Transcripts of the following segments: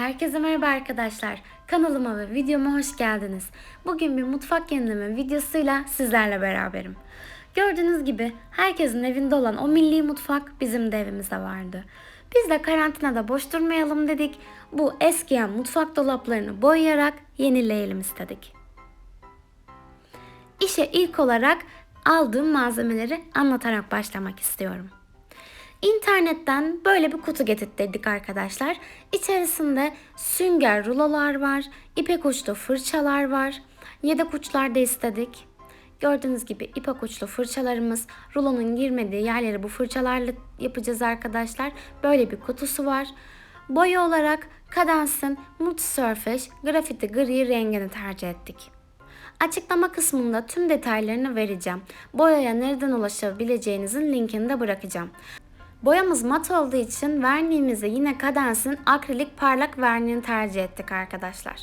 Herkese merhaba arkadaşlar. Kanalıma ve videoma hoş geldiniz. Bugün bir mutfak yenileme videosuyla sizlerle beraberim. Gördüğünüz gibi herkesin evinde olan o milli mutfak bizim de evimizde vardı. Biz de karantinada boş durmayalım dedik. Bu eskiyen mutfak dolaplarını boyayarak yenileyelim istedik. İşe ilk olarak aldığım malzemeleri anlatarak başlamak istiyorum. İnternetten böyle bir kutu getirttirdik arkadaşlar. İçerisinde sünger rulolar var, ipek uçlu fırçalar var. Yedek uçlar da istedik. Gördüğünüz gibi ipek uçlu fırçalarımız, rulonun girmediği yerleri bu fırçalarla yapacağız arkadaşlar. Böyle bir kutusu var. Boya olarak Cadence'ın Multi Surface Graffiti Gri rengini tercih ettik. Açıklama kısmında tüm detaylarını vereceğim. Boyaya nereden ulaşabileceğinizin linkini de bırakacağım. Boyamız mat olduğu için verniğimizi yine Cadence'in akrilik parlak verniğini tercih ettik arkadaşlar.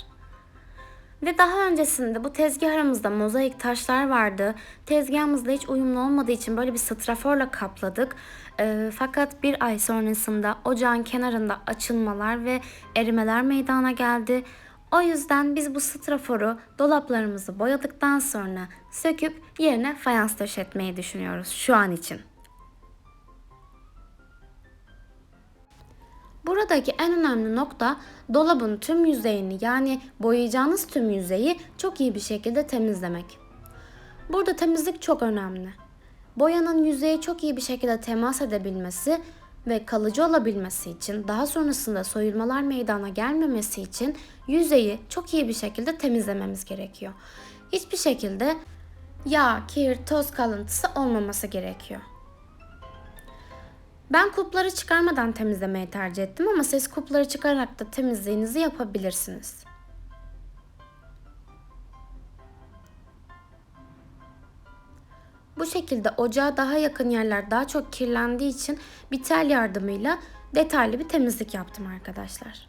Ve daha öncesinde bu tezgahımızda mozaik taşlar vardı. Tezgahımızda hiç uyumlu olmadığı için böyle bir straforla kapladık. Ee, fakat bir ay sonrasında ocağın kenarında açılmalar ve erimeler meydana geldi. O yüzden biz bu straforu dolaplarımızı boyadıktan sonra söküp yerine fayans döşetmeyi düşünüyoruz şu an için. Buradaki en önemli nokta dolabın tüm yüzeyini yani boyayacağınız tüm yüzeyi çok iyi bir şekilde temizlemek. Burada temizlik çok önemli. Boyanın yüzeye çok iyi bir şekilde temas edebilmesi ve kalıcı olabilmesi için daha sonrasında soyulmalar meydana gelmemesi için yüzeyi çok iyi bir şekilde temizlememiz gerekiyor. Hiçbir şekilde yağ, kir, toz kalıntısı olmaması gerekiyor. Ben kupları çıkarmadan temizlemeyi tercih ettim ama siz kupları çıkararak da temizliğinizi yapabilirsiniz. Bu şekilde ocağa daha yakın yerler daha çok kirlendiği için bir tel yardımıyla detaylı bir temizlik yaptım arkadaşlar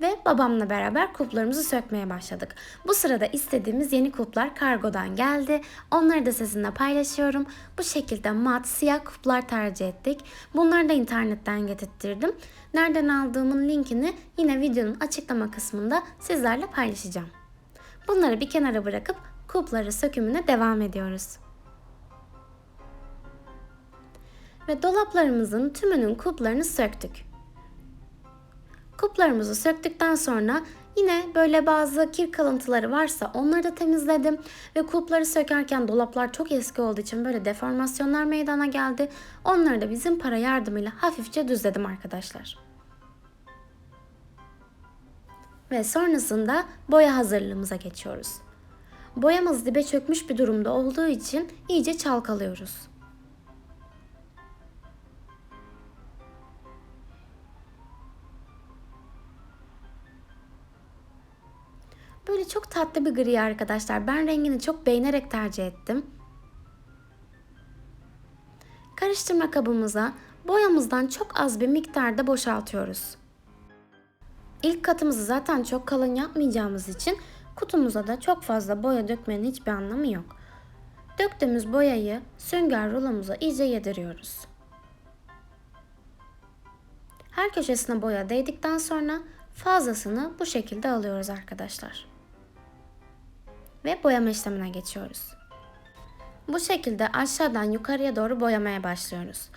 ve babamla beraber kuplarımızı sökmeye başladık. Bu sırada istediğimiz yeni kuplar kargodan geldi. Onları da sizinle paylaşıyorum. Bu şekilde mat, siyah kuplar tercih ettik. Bunları da internetten getirttirdim. Nereden aldığımın linkini yine videonun açıklama kısmında sizlerle paylaşacağım. Bunları bir kenara bırakıp kupları sökümüne devam ediyoruz. Ve dolaplarımızın tümünün kuplarını söktük. Kuplarımızı söktükten sonra yine böyle bazı kir kalıntıları varsa onları da temizledim. Ve kupları sökerken dolaplar çok eski olduğu için böyle deformasyonlar meydana geldi. Onları da bizim para yardımıyla hafifçe düzledim arkadaşlar. Ve sonrasında boya hazırlığımıza geçiyoruz. Boyamız dibe çökmüş bir durumda olduğu için iyice çalkalıyoruz. Böyle çok tatlı bir gri arkadaşlar. Ben rengini çok beğenerek tercih ettim. Karıştırma kabımıza boyamızdan çok az bir miktarda boşaltıyoruz. İlk katımızı zaten çok kalın yapmayacağımız için kutumuza da çok fazla boya dökmenin hiçbir anlamı yok. Döktüğümüz boyayı sünger rulomuza iyice yediriyoruz. Her köşesine boya değdikten sonra fazlasını bu şekilde alıyoruz arkadaşlar ve boyama işlemine geçiyoruz. Bu şekilde aşağıdan yukarıya doğru boyamaya başlıyoruz.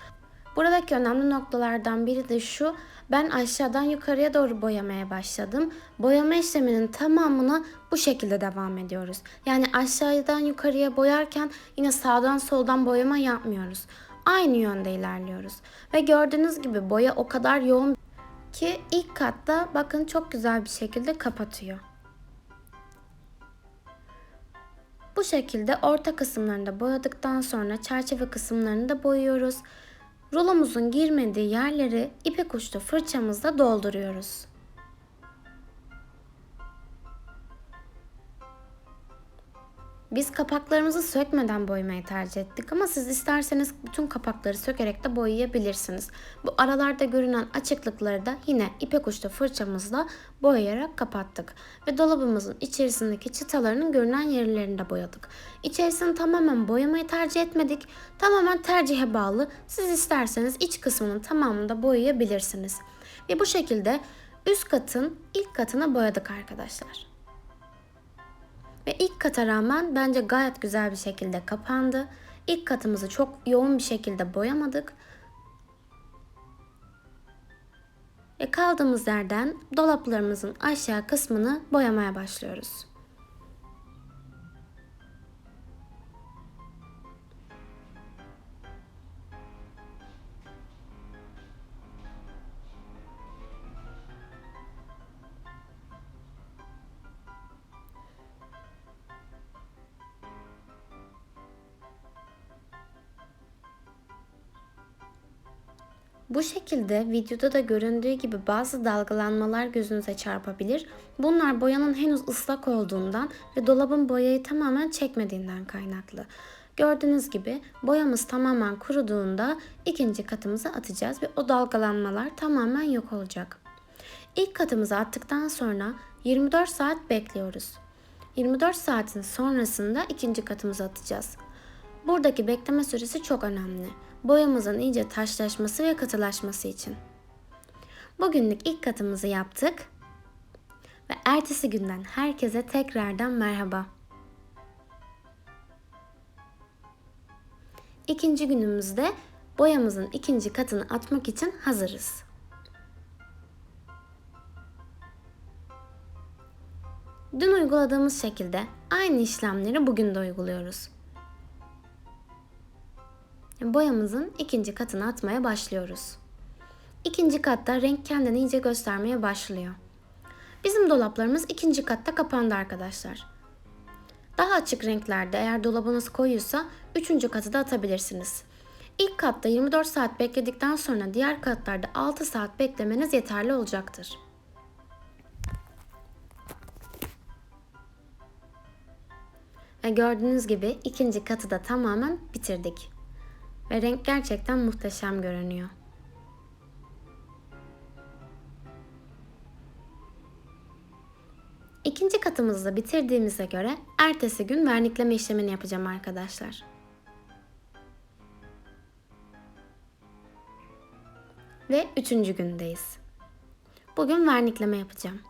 Buradaki önemli noktalardan biri de şu. Ben aşağıdan yukarıya doğru boyamaya başladım. Boyama işleminin tamamına bu şekilde devam ediyoruz. Yani aşağıdan yukarıya boyarken yine sağdan soldan boyama yapmıyoruz. Aynı yönde ilerliyoruz. Ve gördüğünüz gibi boya o kadar yoğun ki ilk katta bakın çok güzel bir şekilde kapatıyor. Bu şekilde orta kısımlarını da boyadıktan sonra çerçeve kısımlarını da boyuyoruz. Rulomuzun girmediği yerleri ipek uçlu fırçamızla dolduruyoruz. Biz kapaklarımızı sökmeden boyamayı tercih ettik ama siz isterseniz bütün kapakları sökerek de boyayabilirsiniz. Bu aralarda görünen açıklıkları da yine ipek uçlu fırçamızla boyayarak kapattık. Ve dolabımızın içerisindeki çıtalarının görünen yerlerini de boyadık. İçerisini tamamen boyamayı tercih etmedik. Tamamen tercihe bağlı. Siz isterseniz iç kısmının tamamını da boyayabilirsiniz. Ve bu şekilde üst katın ilk katına boyadık arkadaşlar. Ve ilk kata rağmen bence gayet güzel bir şekilde kapandı. İlk katımızı çok yoğun bir şekilde boyamadık. Ve kaldığımız yerden dolaplarımızın aşağı kısmını boyamaya başlıyoruz. Bu şekilde videoda da göründüğü gibi bazı dalgalanmalar gözünüze çarpabilir. Bunlar boyanın henüz ıslak olduğundan ve dolabın boyayı tamamen çekmediğinden kaynaklı. Gördüğünüz gibi boyamız tamamen kuruduğunda ikinci katımızı atacağız ve o dalgalanmalar tamamen yok olacak. İlk katımızı attıktan sonra 24 saat bekliyoruz. 24 saatin sonrasında ikinci katımızı atacağız. Buradaki bekleme süresi çok önemli. Boyamızın iyice taşlaşması ve katılaşması için. Bugünlük ilk katımızı yaptık. Ve ertesi günden herkese tekrardan merhaba. İkinci günümüzde boyamızın ikinci katını atmak için hazırız. Dün uyguladığımız şekilde aynı işlemleri bugün de uyguluyoruz boyamızın ikinci katını atmaya başlıyoruz. İkinci katta renk kendini iyice göstermeye başlıyor. Bizim dolaplarımız ikinci katta kapandı arkadaşlar. Daha açık renklerde eğer dolabınız koyuysa üçüncü katı da atabilirsiniz. İlk katta 24 saat bekledikten sonra diğer katlarda 6 saat beklemeniz yeterli olacaktır. Ve gördüğünüz gibi ikinci katı da tamamen bitirdik. Ve renk gerçekten muhteşem görünüyor. İkinci katımızı bitirdiğimize göre ertesi gün vernikleme işlemini yapacağım arkadaşlar. Ve üçüncü gündeyiz. Bugün vernikleme yapacağım.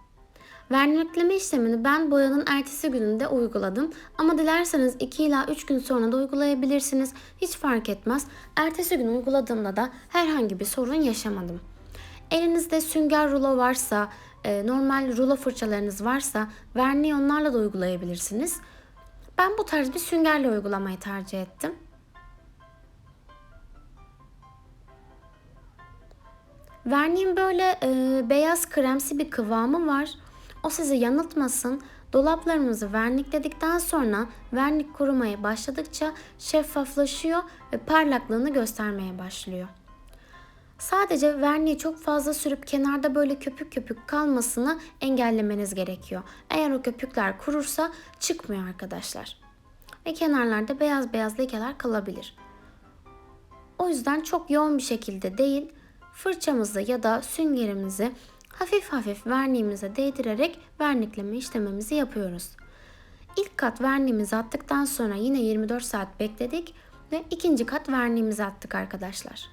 Vernikleme işlemini ben boyanın ertesi gününde uyguladım. Ama dilerseniz 2 ila 3 gün sonra da uygulayabilirsiniz. Hiç fark etmez. Ertesi gün uyguladığımda da herhangi bir sorun yaşamadım. Elinizde sünger rulo varsa, e, normal rulo fırçalarınız varsa verniği onlarla da uygulayabilirsiniz. Ben bu tarz bir süngerle uygulamayı tercih ettim. Verniğin böyle e, beyaz kremsi bir kıvamı var. O sizi yanıltmasın. Dolaplarımızı vernikledikten sonra vernik kurumaya başladıkça şeffaflaşıyor ve parlaklığını göstermeye başlıyor. Sadece verniği çok fazla sürüp kenarda böyle köpük köpük kalmasını engellemeniz gerekiyor. Eğer o köpükler kurursa çıkmıyor arkadaşlar. Ve kenarlarda beyaz beyaz lekeler kalabilir. O yüzden çok yoğun bir şekilde değil, fırçamızı ya da süngerimizi hafif hafif verniğimize değdirerek vernikleme işlemimizi yapıyoruz. İlk kat verniğimizi attıktan sonra yine 24 saat bekledik ve ikinci kat verniğimizi attık arkadaşlar.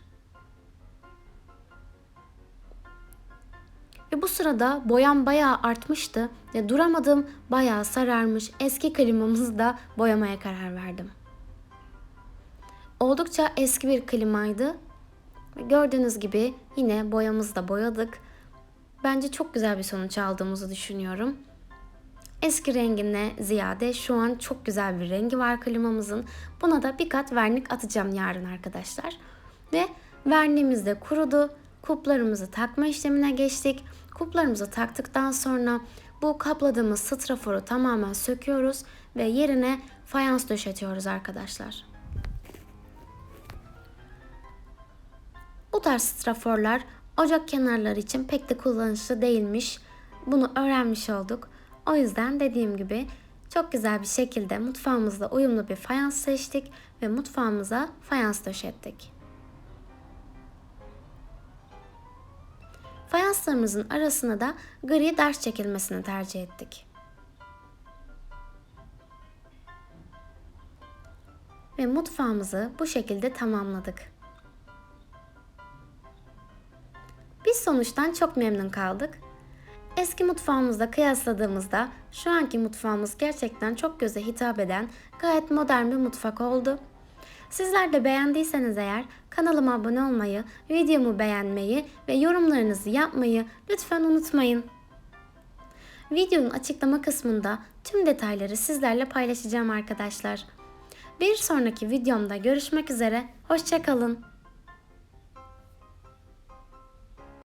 Ve bu sırada boyam bayağı artmıştı ve duramadım bayağı sararmış eski klimamızı da boyamaya karar verdim. Oldukça eski bir klimaydı. Gördüğünüz gibi yine boyamızı da boyadık Bence çok güzel bir sonuç aldığımızı düşünüyorum. Eski rengine ziyade şu an çok güzel bir rengi var klimamızın. Buna da bir kat vernik atacağım yarın arkadaşlar. Ve verniğimiz de kurudu. Kuplarımızı takma işlemine geçtik. Kuplarımızı taktıktan sonra bu kapladığımız straforu tamamen söküyoruz ve yerine fayans döşetiyoruz arkadaşlar. Bu tarz straforlar Ocak kenarları için pek de kullanışlı değilmiş. Bunu öğrenmiş olduk. O yüzden dediğim gibi çok güzel bir şekilde mutfağımızda uyumlu bir fayans seçtik ve mutfağımıza fayans döşettik. Fayanslarımızın arasına da gri ders çekilmesini tercih ettik. Ve mutfağımızı bu şekilde tamamladık. Sonuçtan çok memnun kaldık. Eski mutfağımızla kıyasladığımızda şu anki mutfağımız gerçekten çok göze hitap eden gayet modern bir mutfak oldu. Sizler de beğendiyseniz eğer kanalıma abone olmayı, videomu beğenmeyi ve yorumlarınızı yapmayı lütfen unutmayın. Videonun açıklama kısmında tüm detayları sizlerle paylaşacağım arkadaşlar. Bir sonraki videomda görüşmek üzere, hoşçakalın.